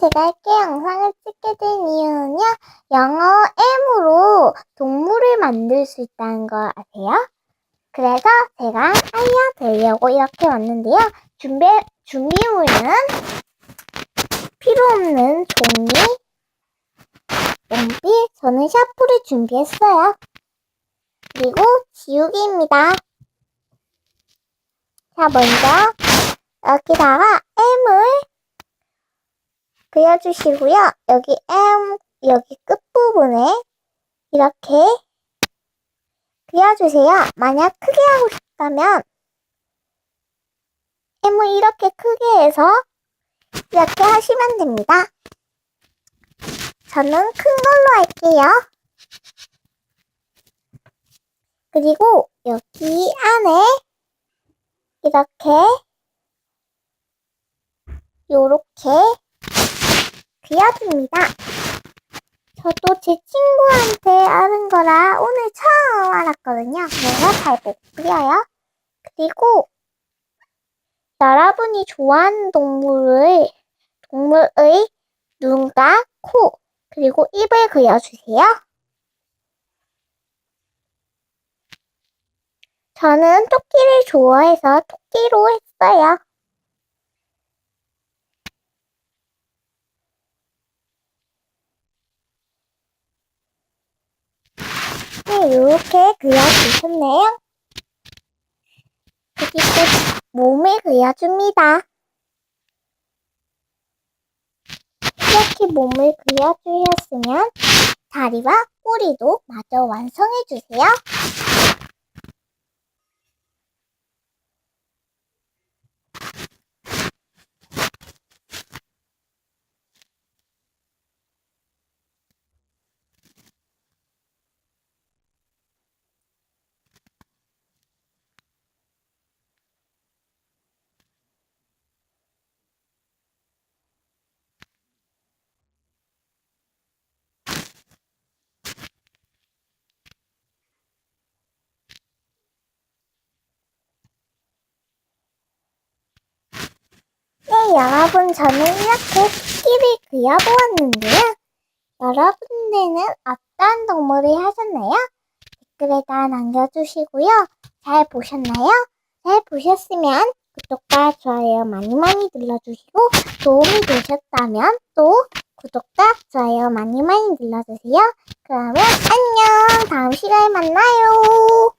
제가 이렇게 영상을 찍게 된 이유는요. 영어 M으로 동물을 만들 수 있다는 거 아세요? 그래서 제가 알려드리려고 이렇게 왔는데요. 준비, 준비물은 필요 없는 종이, 연필, 저는 샤프를 준비했어요. 그리고 지우개입니다. 자, 먼저 여기다가 M을 그려주시고요. 여기 M, 여기 끝부분에 이렇게 그려주세요. 만약 크게 하고 싶다면 M을 이렇게 크게 해서 이렇게 하시면 됩니다. 저는 큰 걸로 할게요. 그리고 여기 안에 이렇게 요렇게 그려줍니다. 저도 제 친구한테 아는 거라 오늘 처음 알았거든요. 그래서 잘못 그려요. 그리고 여러분이 좋아하는 동물을 동물의 눈과 코 그리고 입을 그려주세요. 저는 토끼를 좋아해서 토끼로 했어요. 이렇게 그려주셨네요. 그리고 몸을 그려줍니다. 이렇게 몸을 그려주셨으면 다리와 꼬리도 마저 완성해주세요. 네, 여러분, 저는 이렇게 토끼를 그려보았는데요. 여러분들은 어떤 동물을 하셨나요? 댓글에다 남겨주시고요. 잘 보셨나요? 잘 보셨으면 구독과 좋아요 많이 많이 눌러주시고 도움이 되셨다면 또 구독과 좋아요 많이 많이 눌러주세요. 그러면 안녕! 다음 시간에 만나요!